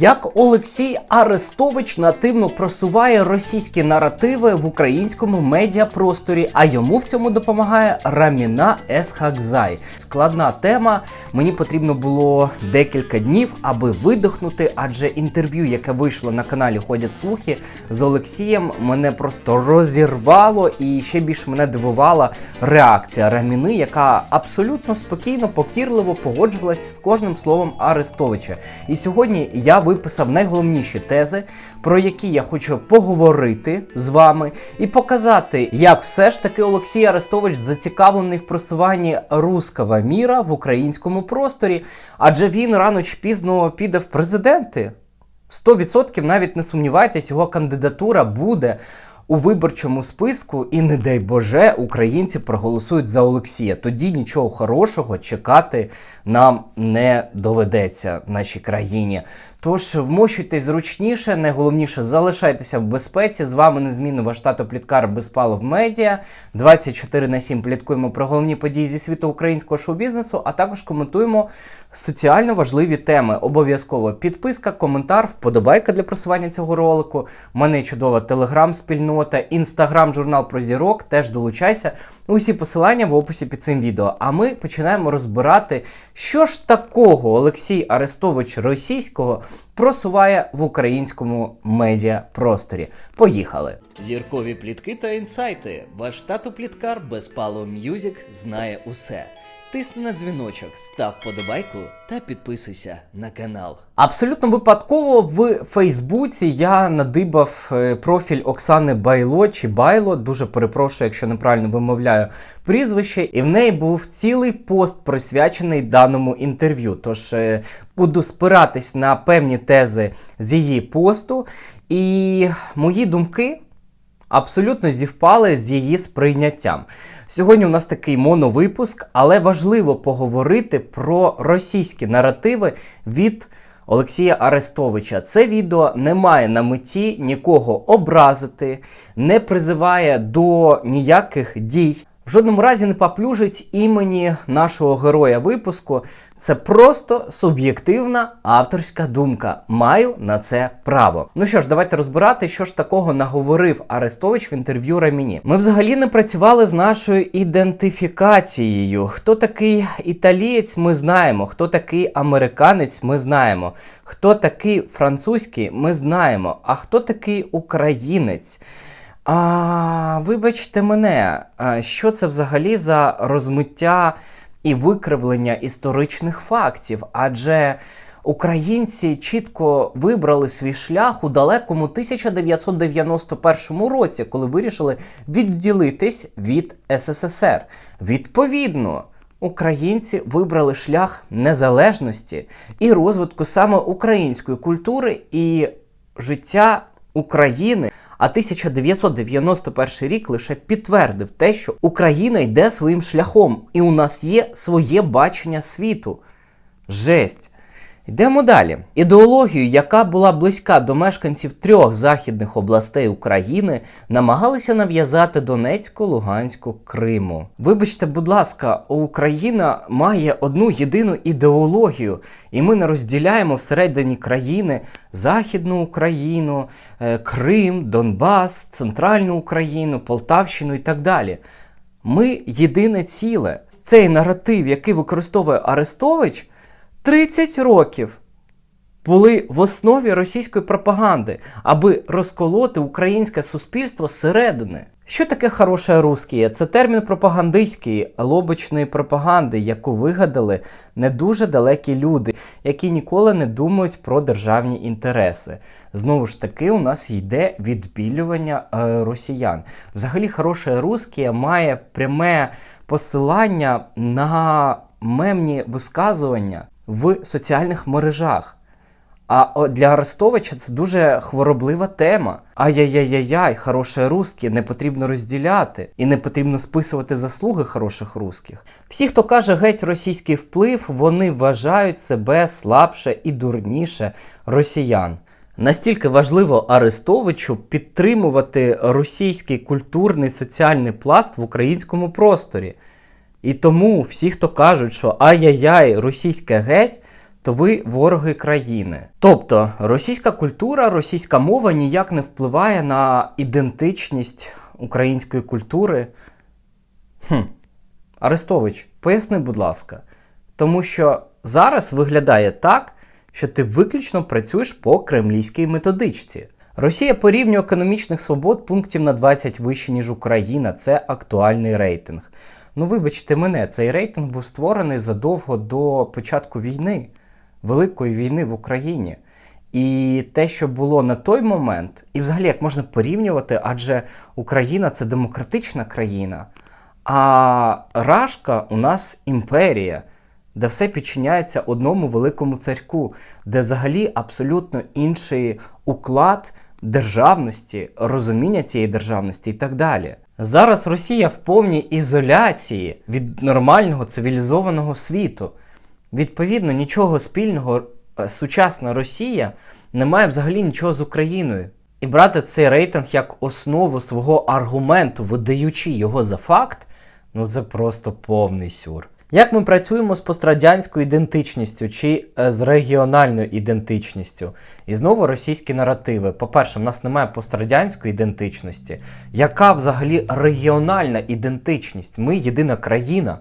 Як Олексій Арестович нативно просуває російські наративи в українському медіапросторі, а йому в цьому допомагає Раміна Есхакзай. Складна тема. Мені потрібно було декілька днів, аби видихнути, адже інтерв'ю, яке вийшло на каналі Ходять слухи з Олексієм, мене просто розірвало і ще більше мене дивувала реакція Раміни, яка абсолютно спокійно, покірливо погоджувалась з кожним словом Арестовича. І сьогодні я виписав найголовніші тези, про які я хочу поговорити з вами і показати, як все ж таки Олексій Арестович зацікавлений в просуванні руского міра в українському просторі, адже він рано чи пізно піде в президенти. 100% навіть не сумнівайтесь, його кандидатура буде у виборчому списку, і не дай Боже, українці проголосують за Олексія. Тоді нічого хорошого чекати нам не доведеться в нашій країні. Тож вмощуйтесь зручніше, найголовніше залишайтеся в безпеці. З вами незмінно ваш тато Пліткар Безпалов Медіа. 24 на 7 пліткуємо про головні події зі світу українського шоу-бізнесу, а також коментуємо соціально важливі теми. Обов'язково підписка, коментар, вподобайка для просування цього ролику. У мене чудова телеграм-спільнота, інстаграм, журнал про зірок. Теж долучайся. Усі посилання в описі під цим відео. А ми починаємо розбирати, що ж такого Олексій Арестович російського просуває в українському медіапросторі. Поїхали! Зіркові плітки та інсайти. Ваш тату пліткар Безпало М'юзік знає усе. Тисни на дзвіночок, став подобайку та підписуйся на канал. Абсолютно випадково в Фейсбуці я надибав е, профіль Оксани Байло чи Байло. Дуже перепрошую, якщо неправильно вимовляю прізвище, і в неї був цілий пост присвячений даному інтерв'ю. Тож е, буду спиратись на певні тези з її посту, і мої думки абсолютно зівпали з її сприйняттям. Сьогодні у нас такий моновипуск, але важливо поговорити про російські наративи від Олексія Арестовича. Це відео не має на меті нікого образити, не призиває до ніяких дій. Жодному разі не поплюжить імені нашого героя випуску. Це просто суб'єктивна авторська думка. Маю на це право. Ну що ж, давайте розбирати, що ж такого наговорив Арестович в інтерв'ю Раміні. Ми взагалі не працювали з нашою ідентифікацією. Хто такий італієць, ми знаємо. Хто такий американець, ми знаємо. Хто такий французький, ми знаємо. А хто такий українець? А, Вибачте мене, що це взагалі за розмиття і викривлення історичних фактів? Адже українці чітко вибрали свій шлях у далекому 1991 році, коли вирішили відділитись від СССР. Відповідно. Українці вибрали шлях незалежності і розвитку саме української культури і життя України. А 1991 рік лише підтвердив те, що Україна йде своїм шляхом, і у нас є своє бачення світу. Жесть. Йдемо далі. Ідеологію, яка була близька до мешканців трьох західних областей України, намагалися нав'язати Донецьку, Луганську, Криму. Вибачте, будь ласка, Україна має одну єдину ідеологію, і ми не розділяємо всередині країни Західну Україну, е, Крим, Донбас, Центральну Україну, Полтавщину і так далі. Ми єдине ціле. Цей наратив, який використовує Арестович. 30 років були в основі російської пропаганди, аби розколоти українське суспільство зсередини. Що таке хороше русське? Це термін пропагандистський лобочної пропаганди, яку вигадали не дуже далекі люди, які ніколи не думають про державні інтереси. Знову ж таки, у нас йде відбілювання е, росіян. Взагалі, хороше русське має пряме посилання на мемні висказування в соціальних мережах. А для Арестовича це дуже хвороблива тема. Ай-яй-яй-яй, хороше русське не потрібно розділяти і не потрібно списувати заслуги хороших русських. Всі, хто каже геть російський вплив, вони вважають себе слабше і дурніше росіян. Настільки важливо Арестовичу підтримувати російський культурний соціальний пласт в українському просторі. І тому всі, хто кажуть, що ай-яй-яй, російське геть, то ви вороги країни. Тобто російська культура, російська мова ніяк не впливає на ідентичність української культури. Хм. Арестович, поясни, будь ласка. Тому що зараз виглядає так, що ти виключно працюєш по кремлівській методичці. Росія по рівню економічних свобод пунктів на 20 вище, ніж Україна. Це актуальний рейтинг. Ну, вибачте мене, цей рейтинг був створений задовго до початку війни, Великої війни в Україні. І те, що було на той момент, і взагалі як можна порівнювати, адже Україна це демократична країна, а Рашка у нас імперія, де все підчиняється одному великому царьку, де взагалі абсолютно інший уклад державності, розуміння цієї державності і так далі. Зараз Росія в повній ізоляції від нормального цивілізованого світу. Відповідно, нічого спільного е, сучасна Росія не має взагалі нічого з Україною. І брати цей рейтинг як основу свого аргументу, видаючи його за факт, ну це просто повний сюр. Як ми працюємо з пострадянською ідентичністю чи е, з регіональною ідентичністю? І знову російські наративи. По-перше, в нас немає пострадянської ідентичності. Яка взагалі регіональна ідентичність? Ми єдина країна.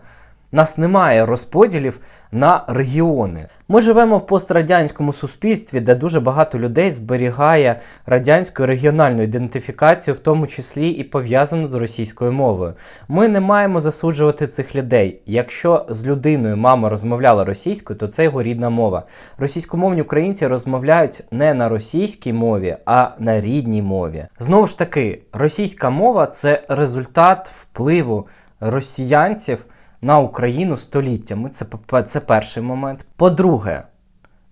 Нас немає розподілів на регіони. Ми живемо в пострадянському суспільстві, де дуже багато людей зберігає радянську регіональну ідентифікацію, в тому числі і пов'язану з російською мовою. Ми не маємо засуджувати цих людей. Якщо з людиною мама розмовляла російською, то це його рідна мова. Російськомовні українці розмовляють не на російській мові, а на рідній мові. Знову ж таки, російська мова це результат впливу росіянців на Україну століттями. Це, це перший момент. По-друге,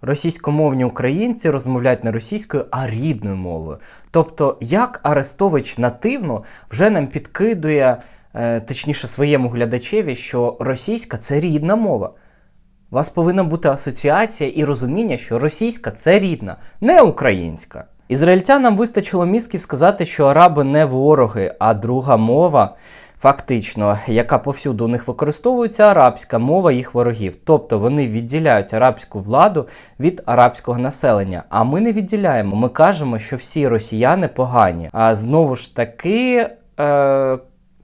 російськомовні українці розмовляють не російською, а рідною мовою. Тобто, як Арестович нативно вже нам підкидує, е, точніше, своєму глядачеві, що російська це рідна мова. У вас повинна бути асоціація і розуміння, що російська це рідна, не українська. Ізраїльтянам вистачило мізків сказати, що араби не вороги, а друга мова, фактично, яка повсюду у них використовується, арабська мова їх ворогів. Тобто вони відділяють арабську владу від арабського населення. А ми не відділяємо. Ми кажемо, що всі росіяни погані. А знову ж таки, е,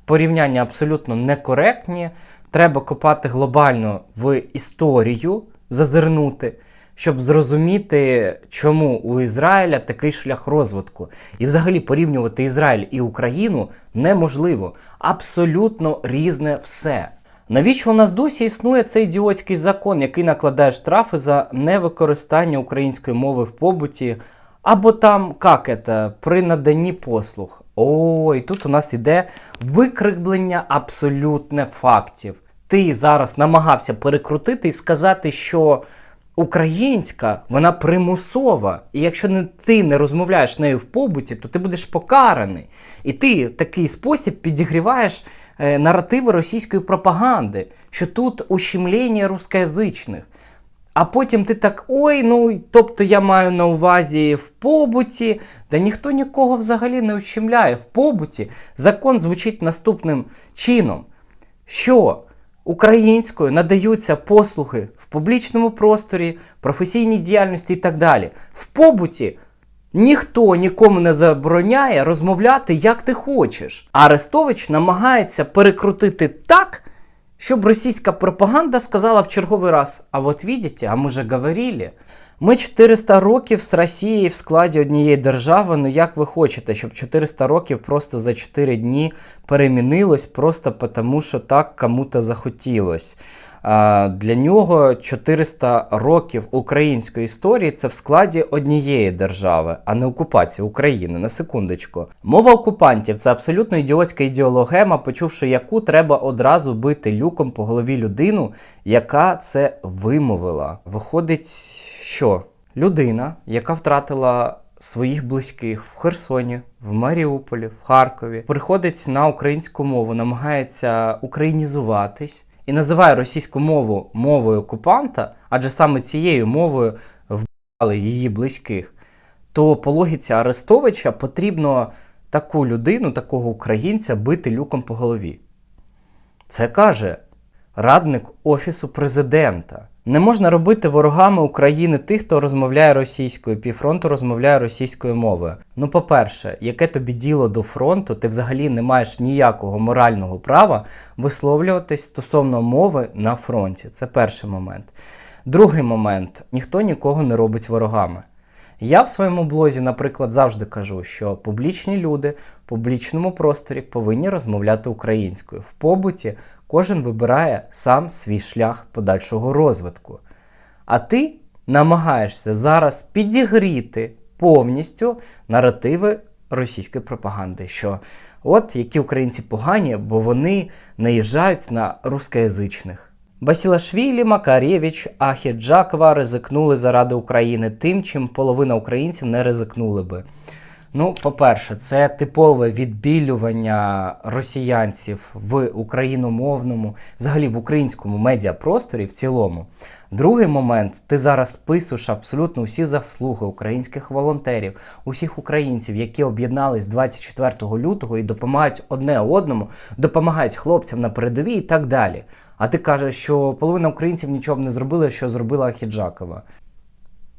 порівняння абсолютно некоректні. Треба копати глобально в історію, зазирнути, щоб зрозуміти, чому у Ізраїля такий шлях розвитку. І взагалі порівнювати Ізраїль і Україну неможливо. Абсолютно різне все. Навіщо у нас досі існує цей ідіотський закон, який накладає штрафи за невикористання української мови в побуті, або там, як это, при наданні послуг? Ой, тут у нас іде викриблення абсолютне фактів. Ти зараз намагався перекрутити і сказати, що українська вона примусова, і якщо не, ти не розмовляєш нею в побуті, то ти будеш покараний. І ти в такий спосіб підігріваєш е, наративи російської пропаганди, що тут ущемлення рускоязичних. А потім ти так, ой, ну тобто я маю на увазі в побуті, та ніхто нікого взагалі не ущемляє. В побуті закон звучить наступним чином, що українською надаються послуги в публічному просторі, професійній діяльності і так далі. В побуті ніхто нікому не забороняє розмовляти як ти хочеш. Арестович намагається перекрутити так, щоб російська пропаганда сказала в черговий раз: а от видите, а ми же говорили. Ми 400 років з Росією в складі однієї держави. Ну як ви хочете, щоб 400 років просто за 4 дні перемінилось, просто тому, що так кому-то захотілось. Для нього 400 років української історії це в складі однієї держави, а не окупації України. На секундочку. Мова окупантів це абсолютно ідіотська ідеологема, почувши яку треба одразу бити люком по голові людину, яка це вимовила. Виходить, що людина, яка втратила своїх близьких в Херсоні, в Маріуполі, в Харкові, приходить на українську мову, намагається українізуватись і називає російську мову мовою окупанта, адже саме цією мовою вбивали її близьких, то по логіці Арестовича потрібно таку людину, такого українця бити люком по голові. Це каже радник Офісу президента. Не можна робити ворогами України тих, хто розмовляє російською, півфронту розмовляє російською мовою. Ну, по-перше, яке тобі діло до фронту, ти взагалі не маєш ніякого морального права висловлюватись стосовно мови на фронті. Це перший момент. Другий момент: ніхто нікого не робить ворогами. Я в своєму блозі, наприклад, завжди кажу, що публічні люди в публічному просторі повинні розмовляти українською. В побуті кожен вибирає сам свій шлях подальшого розвитку. А ти намагаєшся зараз підігріти повністю наративи російської пропаганди, що от які українці погані, бо вони наїжджають на рускоязичних. Басілашвілі, Макарєвич, Ахіджакова ризикнули заради України тим, чим половина українців не ризикнули би. Ну, по-перше, це типове відбілювання росіянців в україномовному, взагалі в українському медіапросторі в цілому. Другий момент, ти зараз списуєш абсолютно усі заслуги українських волонтерів, усіх українців, які об'єднались 24 лютого і допомагають одне одному, допомагають хлопцям на передовій і так далі. А ти кажеш, що половина українців нічого не зробила, що зробила Ахіджакова.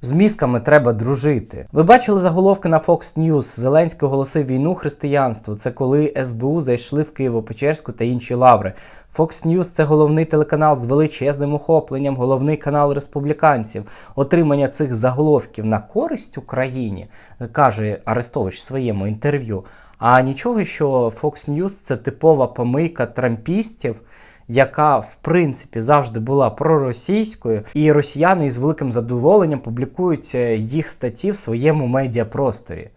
З мізками треба дружити. Ви бачили заголовки на Fox News. Зеленський оголосив війну християнству. Це коли СБУ зайшли в Києво-Печерську та інші лаври. Fox News – це головний телеканал з величезним охопленням, головний канал республіканців. Отримання цих заголовків на користь Україні, каже Арестович в своєму інтерв'ю. А нічого, що Fox News – це типова помийка трампістів яка в принципі завжди була проросійською, і росіяни із великим задоволенням публікують е, їх статті в своєму медіапросторі.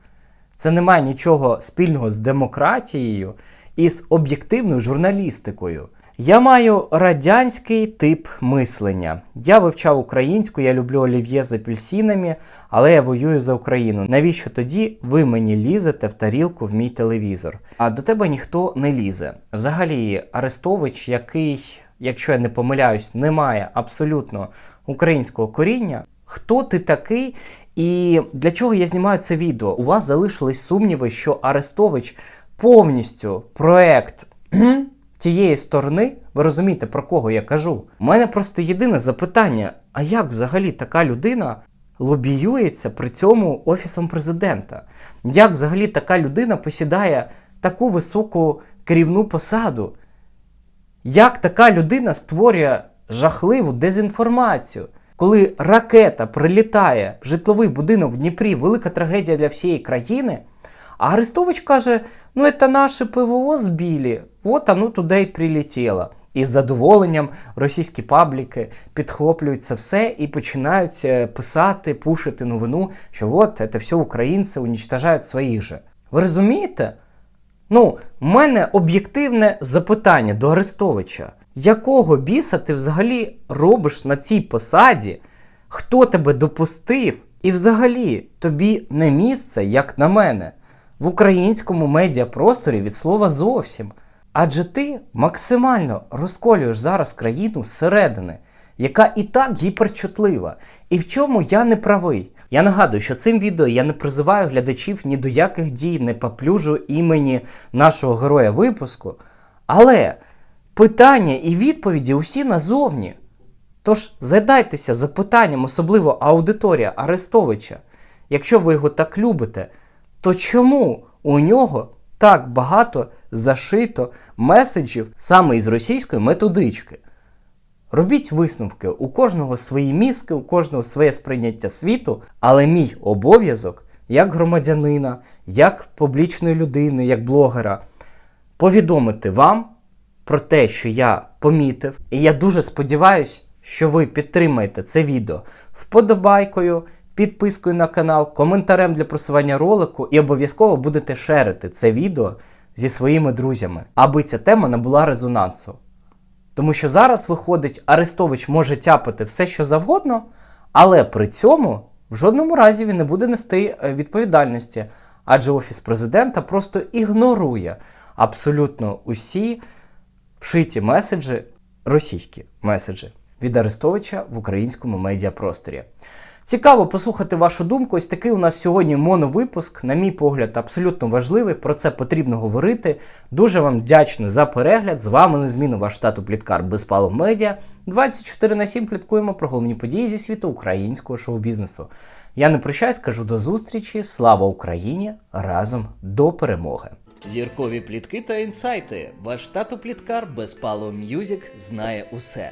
Це не має нічого спільного з демократією і з об'єктивною журналістикою. Я маю радянський тип мислення. Я вивчав українську, я люблю олів'є з апельсинами, але я воюю за Україну. Навіщо тоді ви мені лізете в тарілку в мій телевізор? А до тебе ніхто не лізе. Взагалі, Арестович, який, якщо я не помиляюсь, не має абсолютно українського коріння. Хто ти такий? І для чого я знімаю це відео? У вас залишились сумніви, що Арестович повністю проект тієї сторони, ви розумієте, про кого я кажу? У мене просто єдине запитання: а як взагалі така людина лобіюється при цьому офісом президента? Як взагалі така людина посідає таку високу керівну посаду? Як така людина створює жахливу дезінформацію? Коли ракета прилітає в житловий будинок в Дніпрі, велика трагедія для всієї країни. А Арестович каже: ну, це наше ПВО збили, от оно туди й прилетіло. І з задоволенням російські пабліки підхоплюють це все і починають е, писати, пушити новину, що от це все українці унічтожають своїх же. Ви розумієте? Ну, в мене об'єктивне запитання до Арестовича. Якого біса ти взагалі робиш на цій посаді? Хто тебе допустив? І взагалі тобі не місце, як на мене в українському медіапросторі від слова зовсім. Адже ти максимально розколюєш зараз країну зсередини, яка і так гіперчутлива. І в чому я не правий. Я нагадую, що цим відео я не призиваю глядачів ні до яких дій, не поплюжу імені нашого героя випуску. Але питання і відповіді усі назовні. Тож задайтеся запитанням, особливо аудиторія Арестовича, якщо ви його так любите. То чому у нього так багато зашито меседжів саме із російської методички? Робіть висновки, у кожного свої мізки, у кожного своє сприйняття світу, але мій обов'язок як громадянина, як публічної людини, як блогера, повідомити вам про те, що я помітив. І я дуже сподіваюся, що ви підтримаєте це відео вподобайкою підпискою на канал, коментарем для просування ролику і обов'язково будете шерити це відео зі своїми друзями, аби ця тема набула резонансу. Тому що зараз виходить, Арестович може тяпати все, що завгодно, але при цьому в жодному разі він не буде нести е, відповідальності, адже Офіс президента просто ігнорує абсолютно усі вшиті меседжі, російські меседжі від Арестовича в українському медіапросторі. Цікаво послухати вашу думку. Ось такий у нас сьогодні моновипуск. На мій погляд, абсолютно важливий. Про це потрібно говорити. Дуже вам вдячний за перегляд. З вами незмінно ваш тату Пліткар Безпалов Медіа. 24 на 7 пліткуємо про головні події зі світу українського шоу-бізнесу. Я не прощаюсь, кажу до зустрічі. Слава Україні! Разом до перемоги! Зіркові плітки та інсайти. Ваш тато Пліткар Безпалов М'юзік знає усе.